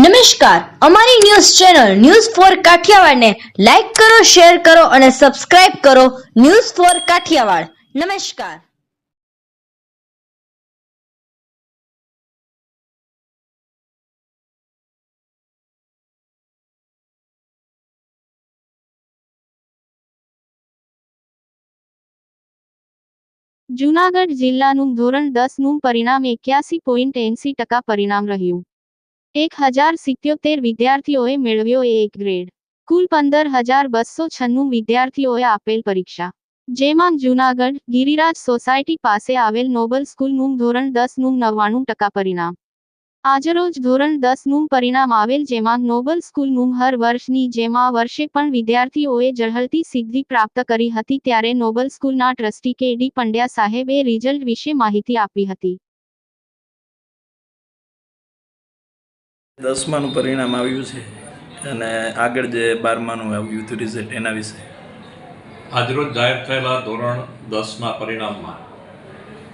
નમસ્કાર. અમારી news channel news for કાઠિયાવાડને લાઈક કરો, શેર કરો અને સબસ્ક્રાઇબ કરો ન્યૂઝ ફોર કાઠિયાવાડ. નમસ્કાર. જૂનાગઢ જિલ્લાનું ધોરણ દસનું પરિણામ એક્યાસી પોઈન્ટ એંસી ટકા પરિણામ રહ્યું. એક હજાર સિત્યોતેર વિદ્યાર્થીઓએ મેળવ્યો એક ગ્રેડ. કુલ પંદર હજાર બસો છન્નું વિદ્યાર્થીઓએ આપેલ પરીક્ષા. જેમાં જૂનાગઢ, ગિરિરાજ સોસાયટી પાસે આવેલ નોબલ સ્કૂલનું ધોરણ દસનું નવ્વાણું ટકા પરિણામ. આજરોજ ધોરણ દસનું પરિણામ આવેલ જેમાં નોબલ સ્કૂલનું હર વર્ષની જેમ વર્ષે પણ વિદ્યાર્થીઓએ ઝળહળતી સિદ્ધિ પ્રાપ્ત કરી હતી ત્યારે નોબલ સ્કૂલના ટ્રસ્ટી કે ડી પંડ્યા સાહેબે રિઝલ્ટ વિશે માહિતી આપી હતી. દસમાનું પરિણામ આવ્યું છે અને આગળ જે બારમાનું આવ્યું હતું રિઝલ્ટ એના વિશે. આજરોજ જાહેર થયેલા ધોરણ દસના પરિણામમાં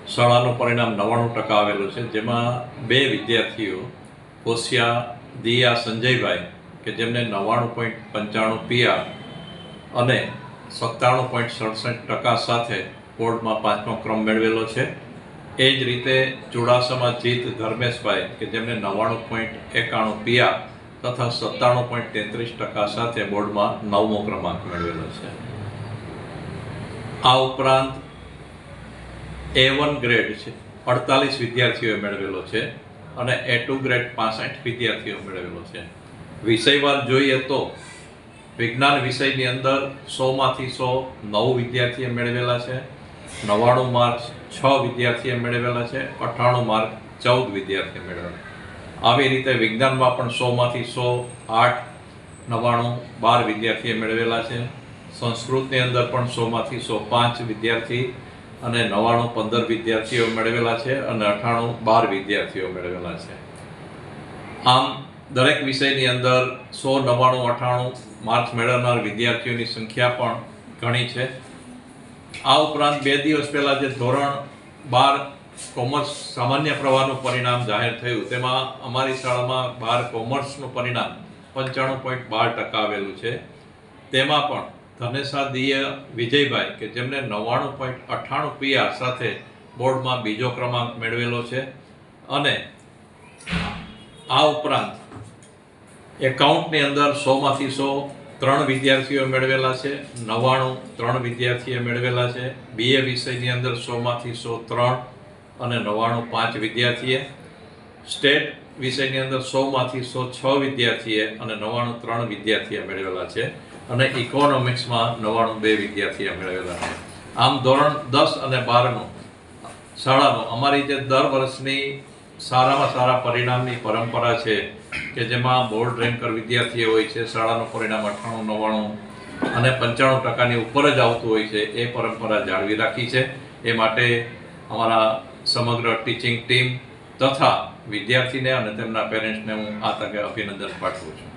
શાળાનું પરિણામ નવ્વાણું ટકા આવેલું છે, જેમાં બે વિદ્યાર્થીઓ, કોશિયા, દિયા, સંજયભાઈ, કે જેમને નવ્વાણું પોઈન્ટ પંચાણું પીઆર અને સત્તાણું પોઈન્ટ સડસઠ ટકા સાથે બોર્ડમાં પાંચમો ક્રમ મેળવેલો છે. એ જ રીતે ચુડાસમા જીત ધર્મેશભાઈ, કે જેમને નવ્વાણું પોઈન્ટ એકાણું પીઆર તથા સત્તાણું પોઈન્ટ તેત્રીસ ટકા સાથે બોર્ડમાં નવમો ક્રમાંક મેળવેલો છે. આ ઉપરાંત એ વન ગ્રેડ છે, અડતાલીસ વિદ્યાર્થીઓએ મેળવેલો છે અને એ ટુ ગ્રેડ પાસઠ વિદ્યાર્થીઓ મેળવેલો છે. વિષયવાર જોઈએ તો વિજ્ઞાન વિષયની અંદર સોમાંથી સો નવ વિદ્યાર્થીએ મેળવેલા છે નવ્વાણું માર્ક છ વિદ્યાર્થીએ મેળવેલા છે, અઠ્ઠાણું માર્ક ચૌદ વિદ્યાર્થીએ મેળવેલા. આવી રીતે વિજ્ઞાનમાં પણ સોમાંથી સો, આઠ, નવ્વાણું, બાર વિદ્યાર્થીએ મેળવેલા છે. સંસ્કૃતની અંદર પણ સોમાંથી સો પાંચ વિદ્યાર્થી અને નવ્વાણું, પંદર વિદ્યાર્થીઓ મેળવેલા છે અને અઠ્ઠાણું, બાર વિદ્યાર્થીઓ મેળવેલા છે. આમ, દરેક વિષયની અંદર સો, નવ્વાણું, અઠ્ઠાણું માર્ક્સ મેળવનાર વિદ્યાર્થીઓની સંખ્યા પણ ઘણી છે. આ ઉપરાંત બે દિવસ પહેલાં જે ધોરણ બાર કોમર્સ સામાન્ય પ્રવાહનું પરિણામ જાહેર થયું, તેમાં અમારી શાળામાં બાર કોમર્સનું પરિણામ પંચાણું પોઈન્ટ બાર ટકા આવેલું છે. તેમાં પણ ધનેશા દિય વિજયભાઈ, કે જેમને નવ્વાણું પોઈન્ટ અઠ્ઠાણું પીઆર સાથે બોર્ડમાં બીજો ક્રમાંક મેળવેલો છે. અને આ ઉપરાંત એકાઉન્ટની અંદર સોમાંથી સો ત્રણ વિદ્યાર્થીઓ મેળવેલા છે, નવ્વાણું ત્રણ વિદ્યાર્થીએ મેળવેલા છે, બીએ વિષયની અંદર સોમાંથી સો ત્રણ અને નવ્વાણું પાંચ વિદ્યાર્થીએ, સ્ટેટ વિષયની અંદર સોમાંથી સો છ વિદ્યાર્થીએ અને નવ્વાણું ત્રણ વિદ્યાર્થીએ મેળવેલા છે અને ઇકોનોમિક્સમાં નવ્વાણું બે વિદ્યાર્થીએ મેળવેલા છે. આમ ધોરણ દસ અને બારનું શાળાનું અમારી જે દર વર્ષની સારામાં સારા પરિણામની પરંપરા છે કે જેમાં બોર્ડ રેન્કર વિદ્યાર્થીઓ હોય છે, શાળાનું પરિણામ અઠ્ઠાણું, નવ્વાણું અને પંચાણું ટકાની ઉપર જ આવતું હોય છે, એ પરંપરા જાળવી રાખી છે. એ માટે અમારા સમગ્ર ટીચિંગ ટીમ તથા વિદ્યાર્થીને અને તેમના પેરેન્ટ્સને હું આ તકે અભિનંદન પાઠવું છું.